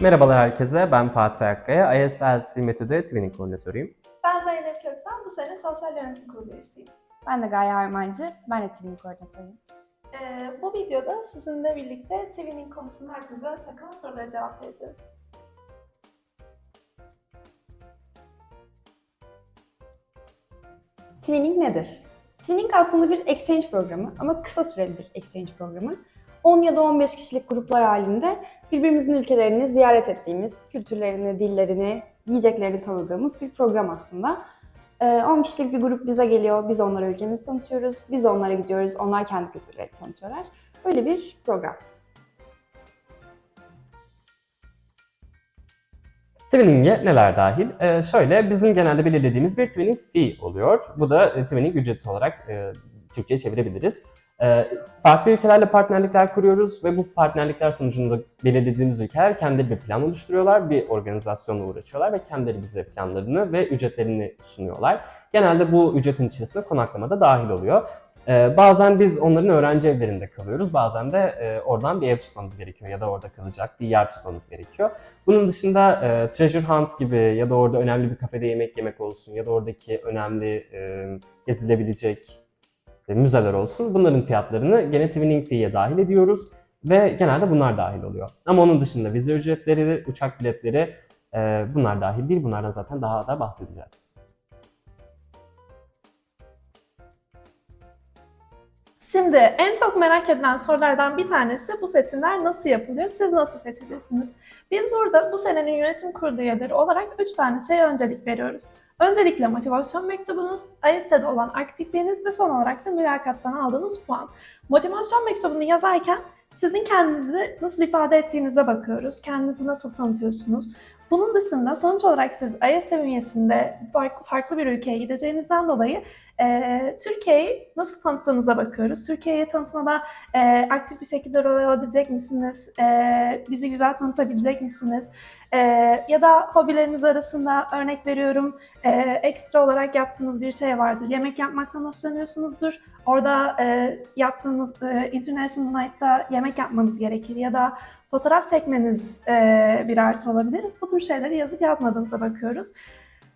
Merhabalar herkese, ben Fatih Akkaya, ISLC Metodu Twinning Koordinatörüyüm. Ben Zeynep Köksal, bu sene Sosyal Yönetim Kurulu üyesiyim. Ben de Gaye Armancı, ben de Twinning koordinatörüyüm. Ee, bu videoda sizinle birlikte twinning konusunda aklınıza takılan sorulara cevap vereceğiz. Twinning nedir? Twinning aslında bir exchange programı ama kısa süreli bir exchange programı. 10 ya da 15 kişilik gruplar halinde birbirimizin ülkelerini ziyaret ettiğimiz, kültürlerini, dillerini, yiyeceklerini tanıdığımız bir program aslında. Ee, 10 kişilik bir grup bize geliyor, biz onlara ülkemizi tanıtıyoruz, biz onlara gidiyoruz, onlar kendi kültürlerini tanıtıyorlar. Böyle bir program. Twinning'e neler dahil? Ee, şöyle, bizim genelde belirlediğimiz bir twinning fee oluyor. Bu da e, twinning ücreti olarak e, Türkçe'ye çevirebiliriz. E, farklı ülkelerle partnerlikler kuruyoruz ve bu partnerlikler sonucunda belirlediğimiz ülkeler kendileri bir plan oluşturuyorlar, bir organizasyonla uğraşıyorlar ve kendileri bize planlarını ve ücretlerini sunuyorlar. Genelde bu ücretin içerisinde konaklama da dahil oluyor. Ee, bazen biz onların öğrenci evlerinde kalıyoruz. Bazen de e, oradan bir ev tutmamız gerekiyor ya da orada kalacak bir yer tutmamız gerekiyor. Bunun dışında e, Treasure Hunt gibi ya da orada önemli bir kafede yemek yemek olsun ya da oradaki önemli e, gezilebilecek e, müzeler olsun. Bunların fiyatlarını gene Twinning Fee'ye dahil ediyoruz ve genelde bunlar dahil oluyor. Ama onun dışında vize ücretleri, uçak biletleri e, bunlar dahil değil. Bunlardan zaten daha da bahsedeceğiz. Şimdi en çok merak edilen sorulardan bir tanesi bu seçimler nasıl yapılıyor? Siz nasıl seçilirsiniz? Biz burada bu senenin yönetim kurulu üyeleri olarak 3 tane şeye öncelik veriyoruz. Öncelikle motivasyon mektubunuz, AYS'de olan aktifliğiniz ve son olarak da mülakattan aldığınız puan. Motivasyon mektubunu yazarken sizin kendinizi nasıl ifade ettiğinize bakıyoruz. Kendinizi nasıl tanıtıyorsunuz? Bunun dışında sonuç olarak siz seviyesinde fark- farklı bir ülkeye gideceğinizden dolayı e, Türkiye'yi nasıl tanıttığınıza bakıyoruz. Türkiye'yi tanıtmada e, aktif bir şekilde rol alabilecek misiniz? E, bizi güzel tanıtabilecek misiniz? E, ya da hobileriniz arasında örnek veriyorum e, ekstra olarak yaptığınız bir şey vardır. Yemek yapmaktan hoşlanıyorsunuzdur. Orada e, yaptığınız e, International Night'ta yemek yapmanız gerekir ya da fotoğraf çekmeniz e, bir artı olabilir. Bu tür şeyleri yazıp yazmadığınıza bakıyoruz.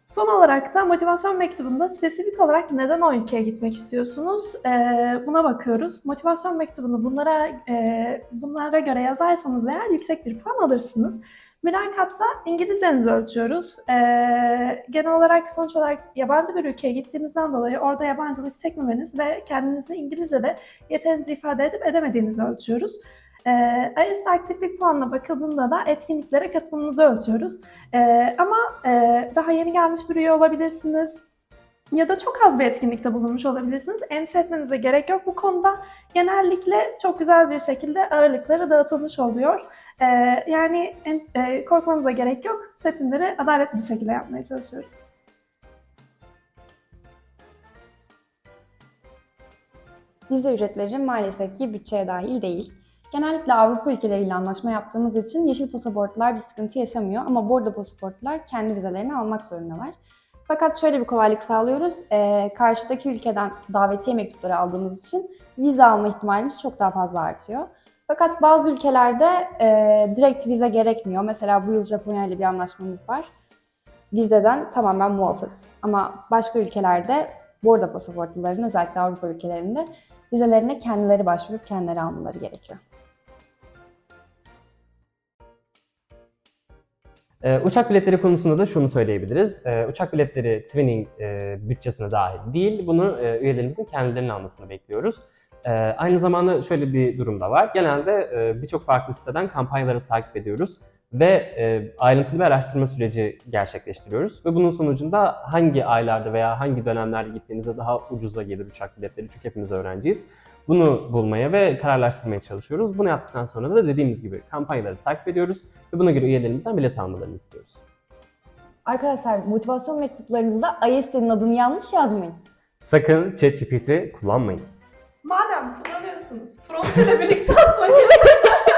Son olarak da motivasyon mektubunda spesifik olarak neden o ülkeye gitmek istiyorsunuz e, buna bakıyoruz. Motivasyon mektubunu bunlara e, bunlara göre yazarsanız eğer yüksek bir puan alırsınız. Mülakatta İngilizcenizi ölçüyoruz. E, genel olarak sonuç olarak yabancı bir ülkeye gittiğinizden dolayı orada yabancılık çekmemeniz ve kendinizi İngilizce'de yeterince ifade edip edemediğinizi ölçüyoruz. E, IELTS aktiflik puanına bakıldığında da etkinliklere katılımınızı ölçüyoruz. E, ama e, daha yeni gelmiş bir üye olabilirsiniz ya da çok az bir etkinlikte bulunmuş olabilirsiniz. Endişe etmenize gerek yok bu konuda. Genellikle çok güzel bir şekilde ağırlıkları dağıtılmış oluyor. E, yani e, korkmanıza gerek yok. Seçimleri adaletli bir şekilde yapmaya çalışıyoruz. Vize ücretleri maalesef ki bütçeye dahil değil. Genellikle Avrupa ülkeleriyle anlaşma yaptığımız için yeşil pasaportlar bir sıkıntı yaşamıyor ama bordo pasaportlar kendi vizelerini almak zorundalar. Fakat şöyle bir kolaylık sağlıyoruz. Ee, karşıdaki ülkeden davetiye mektupları aldığımız için vize alma ihtimalimiz çok daha fazla artıyor. Fakat bazı ülkelerde e, direkt vize gerekmiyor. Mesela bu yıl Japonya ile bir anlaşmamız var. Vizeden tamamen muafız. Ama başka ülkelerde bordo pasaportluların özellikle Avrupa ülkelerinde vizelerine kendileri başvurup kendileri almaları gerekiyor. Ee, uçak biletleri konusunda da şunu söyleyebiliriz. Ee, uçak biletleri Twinning e, bütçesine dahil değil. Bunu e, üyelerimizin kendilerinin almasını bekliyoruz. Ee, aynı zamanda şöyle bir durum da var. Genelde e, birçok farklı siteden kampanyaları takip ediyoruz ve e, ayrıntılı bir araştırma süreci gerçekleştiriyoruz. Ve bunun sonucunda hangi aylarda veya hangi dönemlerde gittiğinizde daha ucuza gelir uçak biletleri çünkü hepimiz öğrenciyiz. Bunu bulmaya ve kararlaştırmaya çalışıyoruz. Bunu yaptıktan sonra da dediğimiz gibi kampanyaları takip ediyoruz ve buna göre üyelerimizden bilet almalarını istiyoruz. Arkadaşlar motivasyon mektuplarınızda IST'nin adını yanlış yazmayın. Sakın ChatGPT kullanmayın. Madem kullanıyorsunuz, prompt ile birlikte atmayın.